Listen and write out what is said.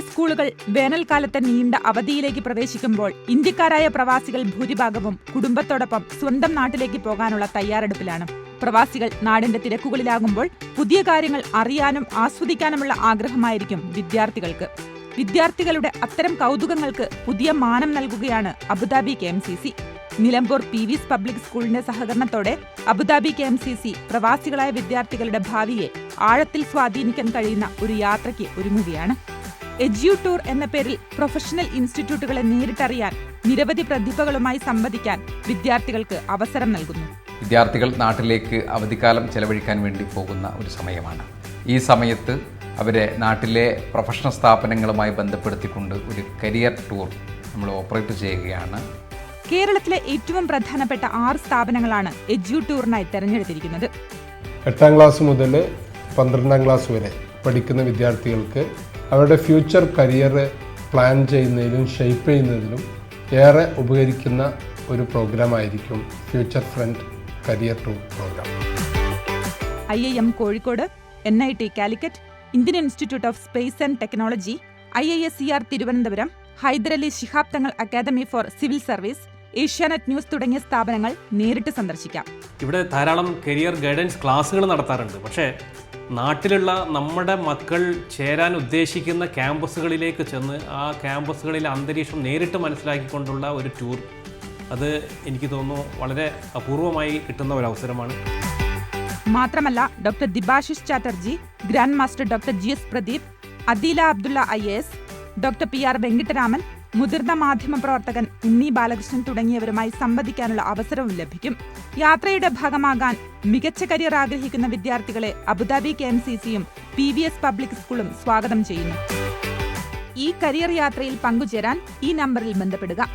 സ്കൂളുകൾ വേനൽക്കാലത്തെ നീണ്ട അവധിയിലേക്ക് പ്രവേശിക്കുമ്പോൾ ഇന്ത്യക്കാരായ പ്രവാസികൾ ഭൂരിഭാഗവും കുടുംബത്തോടൊപ്പം സ്വന്തം നാട്ടിലേക്ക് പോകാനുള്ള തയ്യാറെടുപ്പിലാണ്. പ്രവാസികൾ നാടിന്റെ തിരക്കുകളിലാകുമ്പോൾ പുതിയ കാര്യങ്ങൾ അറിയാനും ആസ്വദിക്കാനുമുള്ള ആഗ്രഹമായിരിക്കും വിദ്യാർത്ഥികൾക്ക്. വിദ്യാർത്ഥികളുടെ അത്തരം കൗതുകങ്ങൾക്ക് പുതിയ മാനം നൽകുകയാണ് Abu Dhabi K M C C. Nilambur P V S public സ്കൂളിന്റെ സഹകരണത്തോടെ Abu Dhabi K M C C പ്രവാസികളായ വിദ്യാർത്ഥികളുടെ ഭാവിയെ ആഴത്തിൽ സ്വാധീനിക്കാൻ കഴിയുന്ന ഒരു യാത്രയ്ക്ക് ഒരുങ്ങുകയാണ്. എജ്യു ടൂർ എന്ന പേരിൽ പ്രൊഫഷണൽ ഇൻസ്റ്റിറ്റ്യൂട്ടുകളെ നേരിട്ടറിയാൻ നിരവധി പ്രതിഭകളുമായി സംവദിക്കാൻ വിദ്യാർത്ഥികൾക്ക് അവസരം നൽകുന്നു. വിദ്യാർത്ഥികൾ നാട്ടിലേക്ക് അവധിക്കാലം ചെലവഴിക്കാൻ വേണ്ടി പോകുന്ന ഒരു സമയമാണ്. ഈ സമയത്ത് അവരെ നാട്ടിലെ പ്രൊഫഷണൽ സ്ഥാപനങ്ങളുമായി ബന്ധപ്പെടുത്തിക്കൊണ്ട് ഒരു കരിയർ ടൂർ നമ്മൾ ഓപ്പറേറ്റ് ചെയ്യുകയാണ്. കേരളത്തിലെ ഏറ്റവും പ്രധാനപ്പെട്ട ആറ് സ്ഥാപനങ്ങളാണ് എജ്യു ടൂറിനായി തെരഞ്ഞെടുത്തിരിക്കുന്നത്. എട്ടാം ക്ലാസ് മുതൽ പന്ത്രണ്ടാം ക്ലാസ് വരെ പഠിക്കുന്ന വിദ്യാർത്ഥികൾക്ക് അവരുടെ ഫ്യൂച്ചർ കരിയർ പ്ലാൻ ചെയ്യുന്നതിലും ഷെയ്പ്പ് ചെയ്യുന്നതിലും ഏറെ ഉപകരിക്കുന്ന ഒരു പ്രോഗ്രാമായിരിക്കും future front career tour program I I M Kozhikode N I T Calicut Indian institute of space and technology I I S C R Thiruvananthapuram Hyderali Shihab Thangal academy for civil service Asianet news തുടങ്ങിയ സ്ഥാപനങ്ങൾ നേരിട്ട് സന്ദർശിക്കാം. ഇവിടെ ധാരാളം career guidance ക്ലാസ്സുകൾ നടത്താറുണ്ട്. പക്ഷേ നാട്ടിലുള്ള നമ്മുടെ മക്കൾ ചേരാൻ ഉദ്ദേശിക്കുന്ന ക്യാമ്പസുകളിലേക്ക് ചെന്ന് ആ ക്യാമ്പസുകളിലെ അന്തരീക്ഷം നേരിട്ട് മനസ്സിലാക്കിക്കൊണ്ടുള്ള ഒരു ടൂർ. അത് എനിക്ക് തോന്നുന്നു വളരെ അപൂർവമായി കിട്ടുന്ന ഒരു അവസരമാണ്. മാത്രമല്ല doctor Dibashish Chatterjee grand master doctor G S Pradeep Adeela Abdulla I S doctor P R Venkitaraman മുതിർന്ന മാധ്യമ പ്രവർത്തകൻ ഉണ്ണി ബാലകൃഷ്ണൻ തുടങ്ങിയവരുമായി സംവദിക്കാനുള്ള അവസരവും ലഭിക്കും. യാത്രയുടെ ഭാഗമാകാൻ മികച്ച കരിയർ ആഗ്രഹിക്കുന്ന വിദ്യാർത്ഥികളെ Abu Dhabi K M C സിയും പി വി എസ് പബ്ലിക് സ്കൂളും സ്വാഗതം ചെയ്യുന്നു. ഈ കരിയർ യാത്രയിൽ പങ്കുചേരാൻ ഈ നമ്പറിൽ ബന്ധപ്പെടുക.